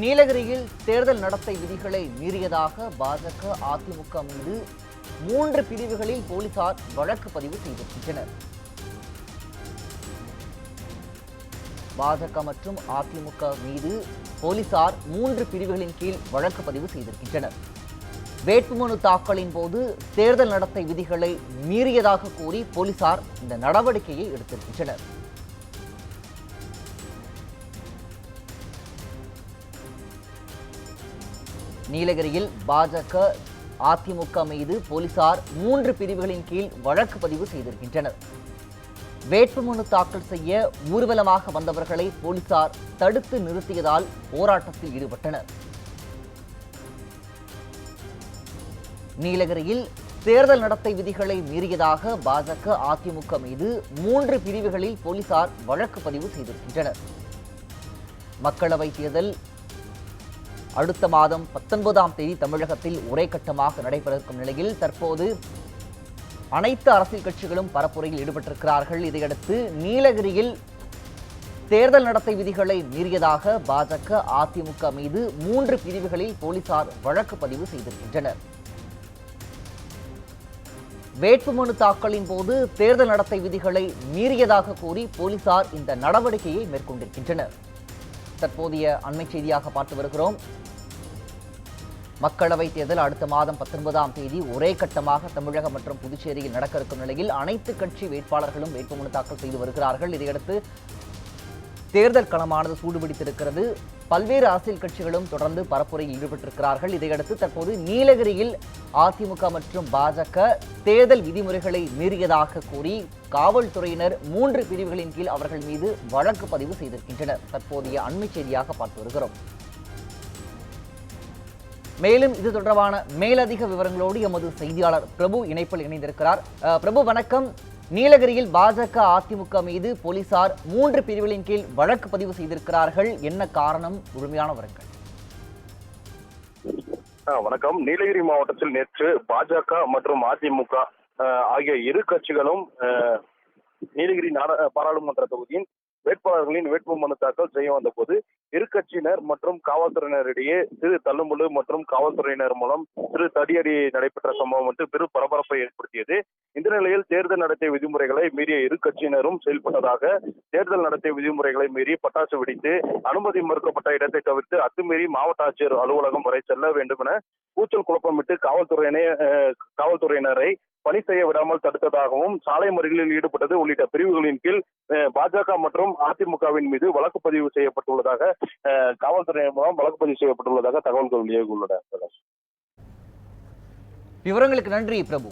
நீலகிரியில் தேர்தல் நடத்தை விதிகளை மீறியதாக பாஜக அதிமுக மீது மூன்று பிரிவுகளில் போலீசார் வழக்கு பதிவு செய்திருக்கின்றனர். பாஜக மற்றும் அதிமுக மீது போலீசார் மூன்று பிரிவுகளின் கீழ் வழக்கு பதிவு செய்திருக்கின்றனர். வேட்புமனு தாக்கலின் போது தேர்தல் நடத்தை விதிகளை மீறியதாக கூறி போலீசார் இந்த நடவடிக்கையை எடுத்திருக்கின்றனர். நீலகிரியில் பாஜக அதிமுக மீது போலீசார் மூன்று பிரிவுகளின் கீழ் வழக்கு பதிவு செய்திருக்கின்றனர். வேட்புமனு தாக்கல் செய்ய ஊர்வலமாக வந்தவர்களை போலீசார் தடுத்து நிறுத்தியதால் போராட்டத்தில் ஈடுபட்டனர். நீலகிரியில் தேர்தல் நடத்தை விதிகளை மீறியதாக பாஜக அதிமுக மீது மூன்று பிரிவுகளில் போலீசார் வழக்கு பதிவு செய்திருக்கின்றனர். மக்களவை தேர்தல் அடுத்த மாதம் பத்தொன்பதாம் தேதி தமிழகத்தில் ஒரே கட்டமாக நடைபெற இருக்கும் நிலையில் தற்போது அனைத்து அரசியல் கட்சிகளும் பரப்புரையில் ஈடுபட்டிருக்கிறார்கள். இதையடுத்து நீலகிரியில் தேர்தல் நடத்தை விதிகளை மீறியதாக பாஜக அதிமுக மீது மூன்று பிரிவுகளில் போலீசார் வழக்கு பதிவு செய்திருக்கின்றனர். வேட்புமனு தாக்கலின் போது தேர்தல் நடத்தை விதிகளை மீறியதாக கூறி போலீசார் இந்த நடவடிக்கையை மேற்கொண்டிருக்கின்றனர். தற்போதைய அண்மை செய்தியாக பார்த்து வருகிறோம். மக்களவை தேர்தல் அடுத்த மாதம் பத்தொன்பதாம் தேதி ஒரே கட்டமாக தமிழகம் மற்றும் புதுச்சேரியில் நடக்க இருக்கும் நிலையில் அனைத்து கட்சி வேட்பாளர்களும் வேட்புமனு தாக்கல் செய்து வருகிறார்கள். இதையடுத்து தேர்தல் களமானது சூடுபிடித்திருக்கிறது. பல்வேறு அரசியல் கட்சிகளும் தொடர்ந்து பரப்புரையில் ஈடுபட்டிருக்கிறார்கள். இதையடுத்து தற்போது நீலகிரியில் அதிமுக மற்றும் பாஜக தேர்தல் விதிமுறைகளை மீறியதாக கூறி காவல்துறையினர் மூன்று பிரிவுகளின் கீழ் அவர்கள் மீது வழக்கு பதிவு செய்திருக்கின்றனர். தற்போதைய அண்மை செய்தியாக பார்த்து வருகிறோம். மேலும் இது தொடர்பான மேலதிக விவரங்களோடு எமது செய்தியாளர் பிரபு இணைப்பில் இணைந்திருக்கிறார். பிரபு வணக்கம். நீலகிரியில் பாஜக அதிமுக மீது போலீசார் மூன்று பிரிவுகளின் கீழ் வழக்கு பதிவு செய்திருக்கிறார்கள். என்ன காரணம்? முழுமையான விவரங்கள். வணக்கம். நீலகிரி மாவட்டத்தில் நேற்று பாஜக மற்றும் அதிமுக ஆகிய இரு கட்சிகளும் நீலகிரி நாட பாராளுமன்ற தொகுதியின் வேட்பாளர்களின் வேட்பு மனு தாக்கல் செய்ய வந்தபோது இரு கட்சியினர் மற்றும் காவல்துறையினரிடையே சிறு தள்ளுமுள்ளு மற்றும் காவல்துறையினர் மூலம் சிறு தடியடி நடைபெற்ற சம்பவம் வந்து பெரும் பரபரப்பை ஏற்படுத்தியது. இந்த நிலையில் தேர்தல் நடத்தை விதிமுறைகளை மீறிய இரு கட்சியினரும் செயல்பட்டதாக தேர்தல் நடத்தை விதிமுறைகளை மீறி பட்டாசு வெடித்து அனுமதி மறுக்கப்பட்ட இடத்தை தவிர்த்து அத்துமீறி மாவட்ட ஆட்சியர் அலுவலகம் வரை செல்ல வேண்டும் என கூச்சல் குழப்பமிட்டு காவல்துறையினை அஹ், காவல்துறையினரை பணி செய்ய விடாமல் தடுத்ததாகவும் சாலை மறியலில் ஈடுபட்டது உள்ளிட்ட பிரிவுகளின் கீழ் அஹ், பாஜக மற்றும் அதிமுகவின் மீது வழக்கு பதிவு செய்யப்பட்டுள்ளதாக காவல்துறை மூலம் வழக்கு பதிவு செய்யப்பட்டுள்ளதாக தகவல்கள் வெளியாகியுள்ளன. விவரங்களுக்கு நன்றி பிரபு.